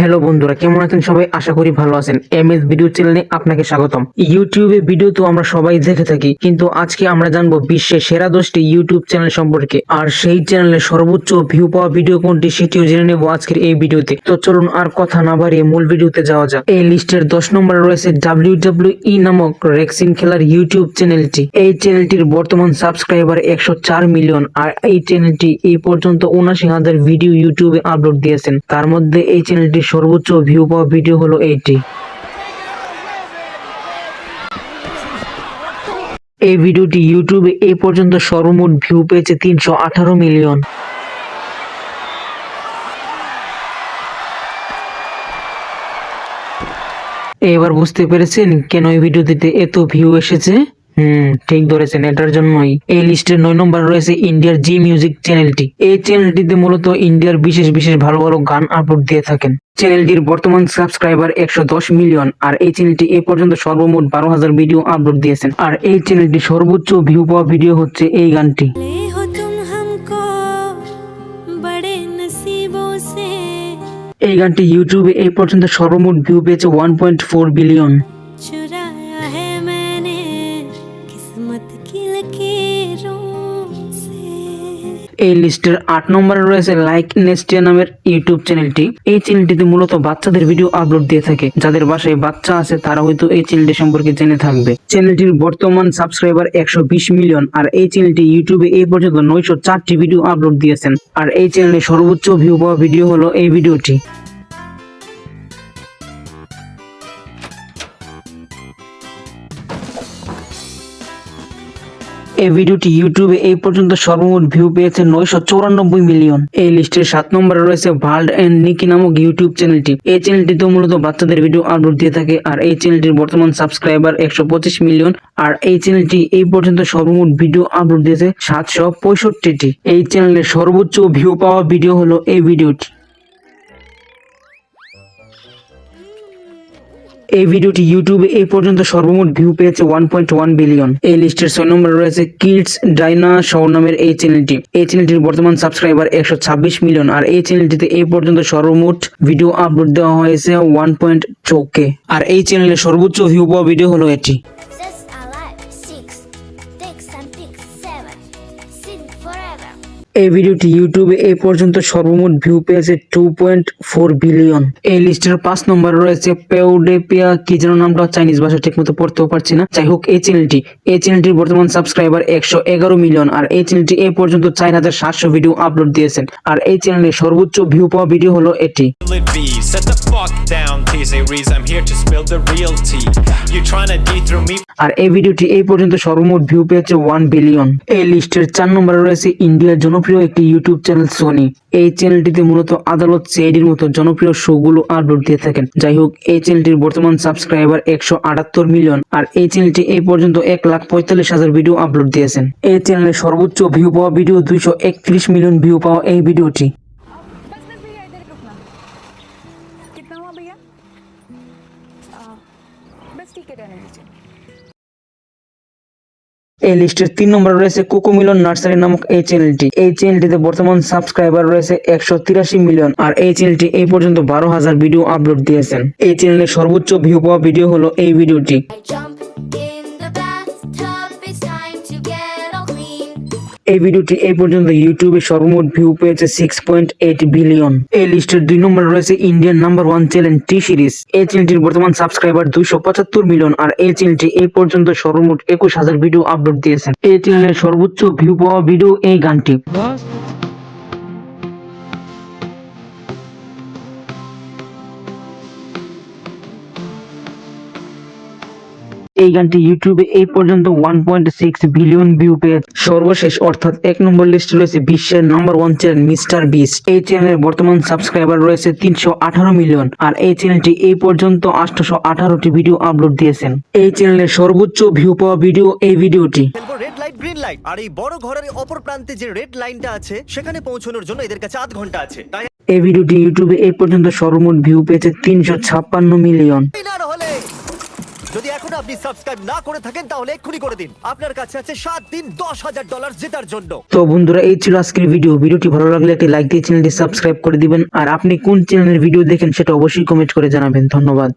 Hello বন্ধুরা, কেমন আছেন সবাই? আশা করি ভালো আছেন। এম এস ভিডিও চ্যানেলে আপনাকে স্বাগতম। ইউটিউবে ভিডিও তো আমরা সবাই দেখে থাকি, কিন্তু আজকে আমরা জানব বিশ্বের সেরা দশটি ইউটিউব চ্যানেল সম্পর্কে। আর সেই চ্যানেলে সর্বোচ্চ ভিউ পাওয়া ভিডিও কোনটি সেটিও জেনে নেব আজকের এই ভিডিওতে। তো চলুন আর কথা না বাড়িয়ে মূল ভিডিওতে যাওয়া যাক। এই লিস্টের দশ নম্বরে রয়েছে ডাব্লিউ ডাব্লিউ ই নামক রেক্সিন খেলার ইউটিউব চ্যানেলটি। এই চ্যানেলটির বর্তমান সাবস্ক্রাইবার একশো চার মিলিয়ন, আর এই চ্যানেলটি এই পর্যন্ত উনাশি হাজার ভিডিও ইউটিউবে আপলোড দিয়েছেন। তার মধ্যে এই চ্যানেলটির সর্বোচ্চ ভিউ পাওয়া ভিডিও হলো এইটি। এই ভিডিওটি ইউটিউবে এই পর্যন্ত সর্বমোট ভিউ পেয়েছে তিনশো আঠারো মিলিয়ন এবার বুঝতে পেরেছেন কেন এই ভিডিওটিতে এত ভিউ এসেছে? হুম ঠিক ধরেছেন। এটার জন্যই এই লিস্টে নয় নম্বর রয়েছে ইন্ডিয়ার জি মিউজিক চ্যানেলটি এই চ্যানেলটিতে মূলত ইন্ডিয়ার বিশেষ বিশেষ ভালো ভালো গান আপলোড দিয়ে থাকেন। চ্যানেলটির বর্তমান সাবস্ক্রাইবার একশো দশ মিলিয়ন আর এই চ্যানেলটি এ পর্যন্ত সর্বমোট বারো হাজার ভিডিও আপলোড দিয়েছেন। আর এই চ্যানেলটি সর্বোচ্চ ভিউ পাওয়া ভিডিও হচ্ছে এই গানটি। এই গানটি ইউটিউবে এই পর্যন্ত সর্বমোট ভিউ পেয়েছে ওয়ান পয়েন্ট ফোর বিলিয়ন এই লিস্টের আট নম্বরে রয়েছে লাইক নেস্টিয়া নামের ইউটিউব চ্যানেলটি। এই চ্যানেলটিতে মূলত বাচ্চাদের ভিডিও আপলোড দিয়ে থাকে। যাদের বাসায় বাচ্চা আছে, তারা হয়তো এই চ্যানেলটি সম্পর্কে জেনে থাকবে। চ্যানেলটির বর্তমান সাবস্ক্রাইবার একশো বিশ মিলিয়ন, আর এই চ্যানেলটি ইউটিউবে এই পর্যন্ত নয়শো চারটি ভিডিও আপলোড দিয়েছেন। আর এই চ্যানেলে সর্বোচ্চ ভিউ পাওয়া ভিডিও হলো এই ভিডিওটি। এই ভিডিওটি ইউটিউবে এই পর্যন্ত সর্বমোট ভিউ পেয়েছে নয়শো চৌরানব্বই মিলিয়ন এই লিস্টের সাত নম্বরে রয়েছে ভাল্ড এন্ড নিকি নামক ইউটিউব চ্যানেলটি এই চ্যানেলটিতে মূলত বাচ্চাদের ভিডিও আপলোড দিয়ে থাকে আর এই চ্যানেলটির বর্তমান সাবস্ক্রাইবার একশো পঁচিশ মিলিয়ন আর এই চ্যানেলটি এই পর্যন্ত সর্বমোট ভিডিও আপলোড দিয়েছে সাতশো পঁয়ষট্টিটি। এই চ্যানেলের সর্বোচ্চ ভিউ পাওয়া ভিডিও হলো এই ভিডিওটি এই ভিডিওটি ইউটিউবে এই পর্যন্ত সর্বমোট ভিউ পেয়েছে ওয়ান পয়েন্ট ওয়ান বিলিয়ন এই লিস্টের ছয় নম্বরে রয়েছে কিডস ডাইনা শহর নামের এই চ্যানেলটি এই চ্যানেলটির বর্তমান সাবস্ক্রাইবার একশো ছাব্বিশ মিলিয়ন আর এই চ্যানেলটিতে এই পর্যন্ত সর্বমোট ভিডিও আপলোড দেওয়া হয়েছে ওয়ান পয়েন্ট চোকে আর এই চ্যানেলের সর্বোচ্চ ভিউ পাওয়া ভিডিও হলো এটি। এই ভিডিওটি ইউটিউবে এই পর্যন্ত সর্বমোট ভিউ পেয়েছে টু পয়েন্ট ফোর বিলিয়ন এই লিস্টের পাঁচ নম্বরে রয়েছে পেউডেপিয়া কি যেন নামটা চাইনিজ ভাষা ঠিক মতো পড়তেও পারছি না। যাই হোক এই চ্যানেলটি এই চ্যানেলটির বর্তমান সাবস্ক্রাইবার একশো এগারো মিলিয়ন আর এই চ্যানেলটি এই পর্যন্ত চার হাজার সাতশো ভিডিও আপলোড দিয়েছেন। আর এই চ্যানেলের সর্বোচ্চ ভিউ পাওয়া ভিডিও হলো এটি? আর এই ভিডিওটি এই পর্যন্ত সর্বমোট ভিউ পেয়েছে ওয়ান বিলিয়ন এই লিস্টের চার নম্বরে রয়েছে ইন্ডিয়ার জনপ্রিয় একটি ইউটিউব চ্যানেল সোনি এই চ্যানেলটিতে মূলত আদালত সিআইডির মতো জনপ্রিয় শোগুলো আপলোড দিয়ে থাকেন যাই হোক এই চ্যানেলটির বর্তমান সাবস্ক্রাইবার একশো আটাত্তর মিলিয়ন আর এই চ্যানেলটি এই পর্যন্ত এক লাখ পঁয়তাল্লিশ হাজার ভিডিও আপলোড দিয়েছেন এই চ্যানেলের সর্বোচ্চ ভিউ পাওয়া ভিডিও দুইশো একত্রিশ মিলিয়ন ভিউ পাওয়া এই ভিডিওটি बस बस भैया इधर ही रुकना कितना हुआ भैया आ, बस ठीक है रहने दीजिए এই লিস্টের তিন নম্বর রয়েছে কুকুমিলন নার্সারি নামক এই চ্যানেলটি। এই চ্যানেলটিতে বর্তমান সাবস্ক্রাইবার রয়েছে একশো তিরাশি মিলিয়ন আর এই চ্যানেলটি এই পর্যন্ত বারো হাজার ভিডিও আপলোড দিয়েছেন। এই চ্যানেলের সর্বোচ্চ ভিউ পাওয়া ভিডিও হলো এই ভিডিওটি। এই ভিডিওটি এই পর্যন্ত ইউটিউবে সর্বমোট ভিউ পেয়েছে সিক্স পয়েন্ট এইট বিলিয়ন এই লিস্টের দুই নম্বর রয়েছে Indian number one channel T Series এই চ্যানেলটির বর্তমান সাবস্ক্রাইবার দুইশো পঁচাত্তর মিলিয়ন আর এই চ্যানেলটি এই পর্যন্ত সর্বমোট একুশ হাজার ভিডিও আপলোড দিয়েছে। এই চ্যানেলের সর্বোচ্চ ভিউ পাওয়া ভিডিও এই গানটি। এই গানটি ইউটিউবে এই পর্যন্ত one point six billion view পেয়েছে সর্বশেষ অর্থাৎ এক নম্বর লিস্টে রয়েছে বিশ্বের number one channel Mister Beast এই চ্যানেলের বর্তমান সাবস্ক্রাইবার রয়েছে তিনশো আঠারো মিলিয়ন আর এই চ্যানেলটি এই পর্যন্ত আটশোশো আঠারোটি ভিডিও আপলোড দিয়েছেন। এই চ্যানেলের সর্বোচ্চ ভিউ পাওয়া ভিডিও এই ভিডিওটি রেড লাইট গ্রিন লাইট আর এই বড় ঘরের অপর প্রান্তে যে রেড লাইনটা আছে সেখানে পৌঁছানোর জন্য এদের কাছে আধ ঘণ্টা আছে। তাই এই ভিডিওটি ইউটিউবে এই পর্যন্ত সর্বমোট ভিউ পেয়েছে তিনশো ছাপ্পান্ন মিলিয়ন আপনি সাবস্ক্রাইব না করে থাকেন, তাহলে এক্ষুনি করে দিন। আপনার কাছে আছে সাত দিন, দশ হাজার ডলার জেতার জন্য। তো বন্ধুরা, এই ছিল আজকের ভিডিও। ভিডিওটি ভালো লাগলে একটি লাইক দিয়ে চ্যানেলটি সাবস্ক্রাইব করে দিবেন। আর আপনি কোন চ্যানেলের ভিডিও দেখেন, সেটা অবশ্যই কমেন্ট করে জানাবেন। ধন্যবাদ।